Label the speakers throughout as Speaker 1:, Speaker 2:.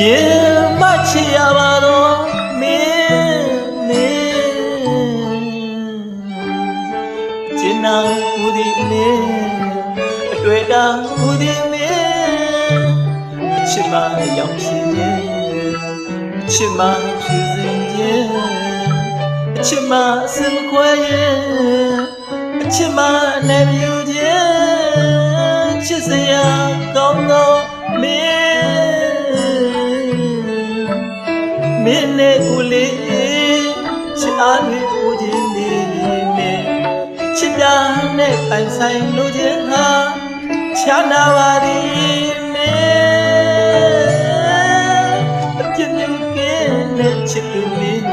Speaker 1: ရင်မချစ်ရပါတော့မင်းမင်းကျင်နာဦးဒီမင်းအတွေ့တာဦးဒီမင်းအချစ်မရောက်ရှိခြင်းအချစ်မဖြူစင်ခြင်းအချစ်မအစမခွဲရင်အချစ်မနဲ့မြူခြင်းချစ်စရာကောင်းသောမင်း မင်းနဲ့ကိုလေးချစ်အားတွေပူခြင်းနေနဲ့ချစ်တာနဲ့ပိုင်ဆိုင်လိုခြင်းဟာချမ်းသာပါသည်မင်းအပြစ်မျိုးကင်းနဲ့ချစ်သူမင်း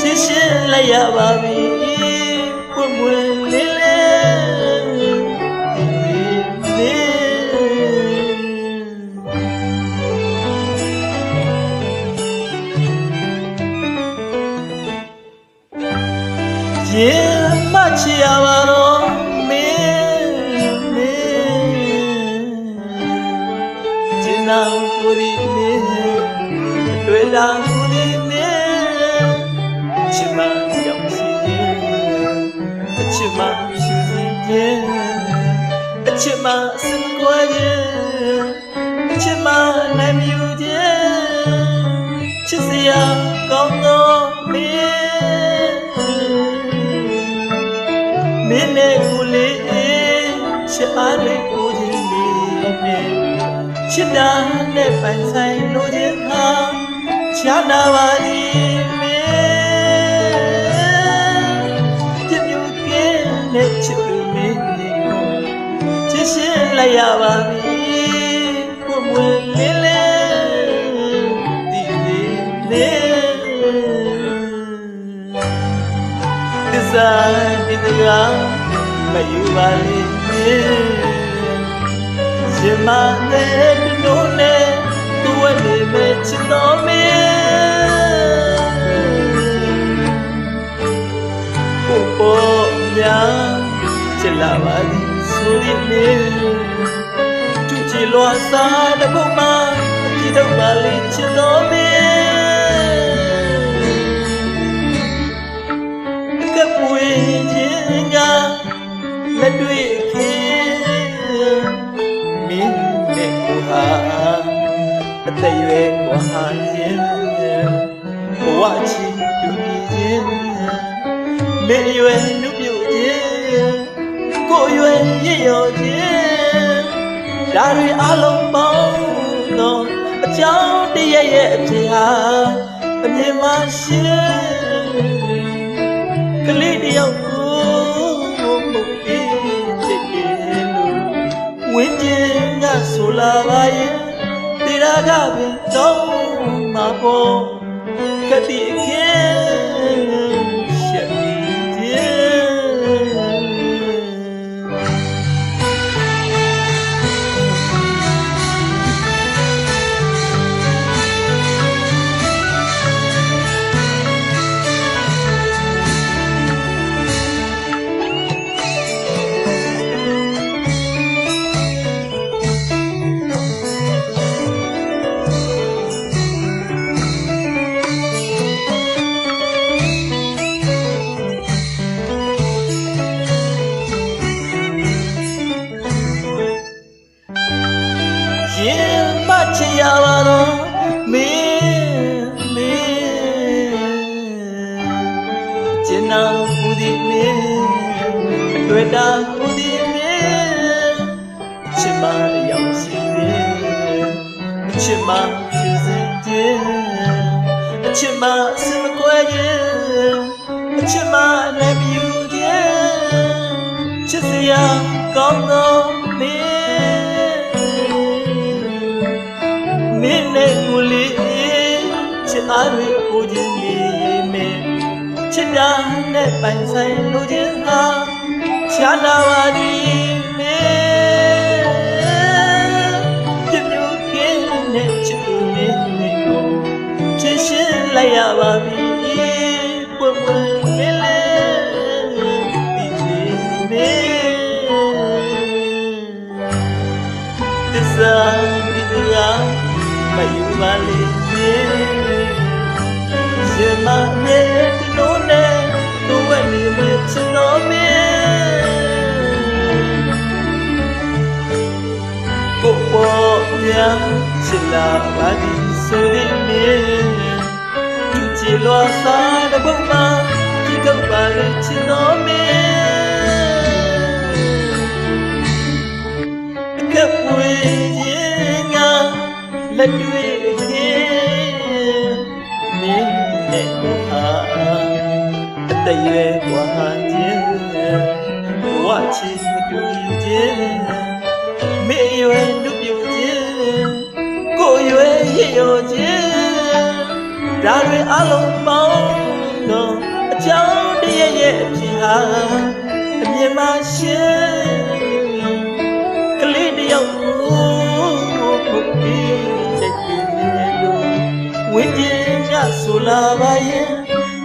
Speaker 1: ချစ်ရှင်လိုက်ရပါပြီပွ ရင်မချရပါတော့မင်းမင်းကျင်နာကိုဒီမင်းတွေ့တာကိုဒီမင်းချစ်မရောက်ရှိခြင်းအချစ်မရှူစင်ခြင်းအချစ်မစင်ကွယ်ခြင်းအချစ်မနိုင်မြူခြင်းချစ်စရာကောင်းသောမင်း တာနဲ့ပိုင်ဆိုင်လိုခြင်းဟာချမ်းသာပါသည်မင်းပြည့်မြူကင်းနဲ့ချစ်သူမင်းကိုချစ်ရှင်လိုက်ရပါပြီပွင့်ပွင့်လေးလေးဒီလေးလေးသစ္စာဒီတကားမယူပါလိမ့်မယ်ရှင်မတဲ့ တို့နဲ့သူ့ဝဲနေမဲ့ချစ်တော်မင်းကိုပေါ်များချစ်လာပါလိမ့်ဆိုရနေသူချီလွားစားတဲ့ဘုံမှာဒီတော့ပါလိမ့်ချစ်တော်မင်း အသက်ရွယ်ကွာခြင်းဘဝချီတူညီခြင်းလေရွယ်နုပြုခြင်းကိုရွယ်ရည်ရောခြင်းဒါတွေအလုံးပေါင်းသောအကြောင်းတရရဲ့အဖြစ်ဟာအမြင်မှရှင်းကလေးတယောက်ကိုမုတ်ပြီးချစ်တယ်လို့ဝင်းကျင်ကဆိုလာပါရဲ့တေ ရာကပင်တော့မှာပေါ်ကတိခင် တွေ့တာဦးဒီမင်းအချစ်မရောက်စီခြင်းအချစ်မဖြူစင်ခြင်းအချစ်မစင်ကွယ်ခြင်းအချစ်မလည်းမြူခြင်းချစ်စရာကောင်းသောမင်းမင်းနဲ့ကိုလေးချစ်အားတွေပူခြင်းနေမယ်ချစ်တာနဲ့ပိုင်ဆိုင်လိုခြင်းဟာ ချမ်းသာပါသည်မင်းပြည့်မြူကင်းနဲ့ချစ်သူမင်းကိုချစ်ရှင်လိုက်ရပါပြီပွင့်ပွင့်လေးလေးဒီလေးမင်းသစ္စာဒီတရားမယူပါလိမ့်မယ်ရှင်မရဲ့ဒီလိုနဲ့သူ့ဝက်နေမယ်ချင်တော်မင်း ရာချစ်လာပါသည်ဆိုရင်မင်းသူချီလွာစားတဲ့ဘုံမှာကြည့်တော့ပါလေချစ်တော်မင်းကပ်ဝေးရင်ငါလက်တွေ့ခြင်းမင်းနဲ့ကိုဟာအတရွယ်ကွာခြင်းဘဝချင်းမတူခြင်း ဒါတွေအလုံးပေါင်းတော့အကြောင်းတည်းရဲ့အဖြစ်ဟာအမြင်မှရှင်းကလေးတယောက်ကိုပုတ်ပြီးချက်ပြီးလို့ဝင်းချင်းကဆိုလာပါရဲ့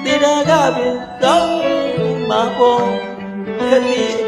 Speaker 1: တေတာကပင်တောင်းမှာပေါ်ခတိ